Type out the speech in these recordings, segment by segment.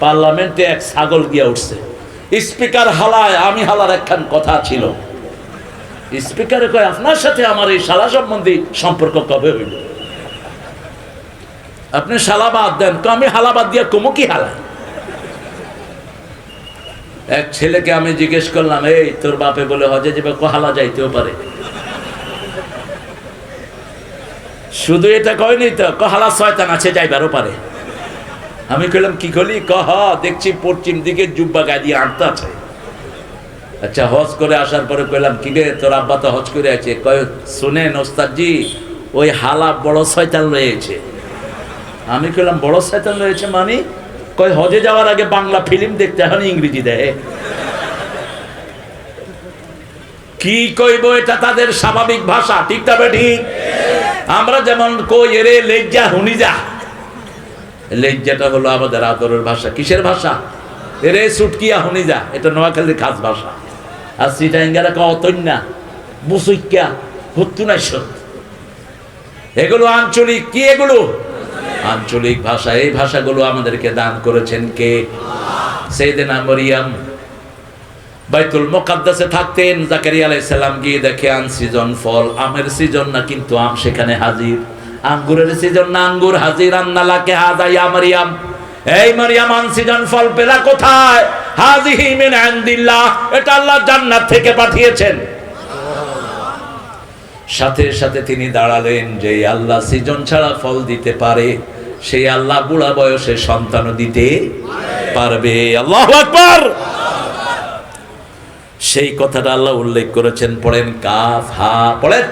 পার্লামেন্টে এক ছাগল গিয়া উঠছে। স্পিকার হালায়, আমি হালার একখান কথা ছিল। স্পিকারে কয়, আপনার সাথে আমার এই শালা সম্বন্ধে সম্পর্ক কবে হইল? আপনি শালা বাদ দেন। তো আমি হালা বাদ দিয়া কমু কি হালা? এক ছেলেকে আমি জিজ্ঞেস করলাম, এই, তোর বাপে বলে হজে যাবে হালা যাইতেও পারে? শুধু এটা কয়নি তো কহালা শয়তান আছে, যাইবারও পারে। আমি কইলাম, কি করলি কহ দেখছি পশ্চিম দিকে জুব্বা গায়ে দিয়ে আনতে আছে। আচ্ছা হজ করে আসার পরে কইলাম, কি রে, তোর আব্বা তো হজ করে আছে? কয় শুনেন ওই হালা বড় শয়তান রয়েছে। আমি কইলাম, বড় শয়তান রয়েছে মানে? কয়, হজে যাওয়ার আগে বাংলা ফিল্ম দেখতে এখন ইংরেজি দেয়। কি কইব এটা তাদের স্বাভাবিক ভাষা, ঠিক তবে ঠিক? আমরা যেমন কই, এরে, লেজ্জা, হুনি যা। লেজ্জাটা হলো আমাদের আদরের ভাষা। কিসের ভাষা? এরে সুটকিয়া হুনি যা, এটা নোয়াখালীর খাস ভাষা। আর সিটাঙ্গারা কতন্যা বুসুইকা সত এগুলো আঞ্চলিক, কি এগুলো? আঞ্চলিক ভাষা। এই ভাষাগুলো আমাদেরকে দান করেছেন কে? সেইদিনা মরিয়াম। বাইতুল মোকাদ্দাসে থাকতেন, জাকারিয়া আলাইহিস সালাম গিয়ে দেখে আন সিজন ফল, আমের সিজন না, কিন্তু আম সেখানে হাজির। আঙ্গুরের সিজন না, আঙ্গুর হাজির আন্নালাকে হাজাইয়া মারিয়াম। এই মারিয়াম, আন সিজন ফল পেলা কোথায়? হাজিহি মিন ইনদিল্লাহ এটা আল্লাহ জান্নাত থেকে পাঠিয়েছেন। সাথে সাথে তিনি দাঁড়ালেন যে, আল্লাহ সিজন ছাড়া ফল দিতে পারে, সেই আল্লাহ বুড়া বয়সে সন্তানও দিতে পারবে। আল্লাহু আকবার! সেই কথাটা আল্লাহ উল্লেখ করেছেন, পড়েন কাফ, হা, পড়েন।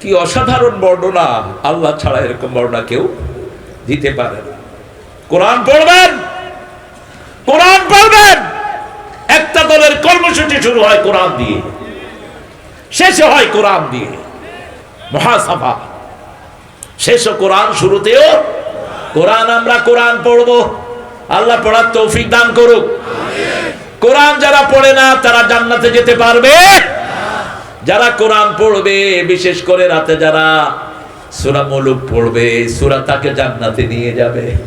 কি অসাধারণ বর্ণনা। আল্লাহ ছাড়া এরকম বর্ণনা কেউ দিতে পারে কোরআন পড়বেন। কোরআন পড়বেন। একটা দলের কর্মসূচি শুরু হয় কোরআন দিয়ে। শেষে হয় কোরআন দিয়ে। মহাসভা। শেষ কোরআন শুরুতেও কোরআন আমরা কোরআন পড়ব। আল্লাহ পড়ার তৌফিক দান করুক। কোরআন যারা পড়ে না, তারা জান্নাতে যেতে পারবে। যারা কোরআন পড়বে, বিশেষ করে রাতে যারা সুরা মুলুক পড়বে, সুরা তাকে জান্নাতে নিয়ে যাবে।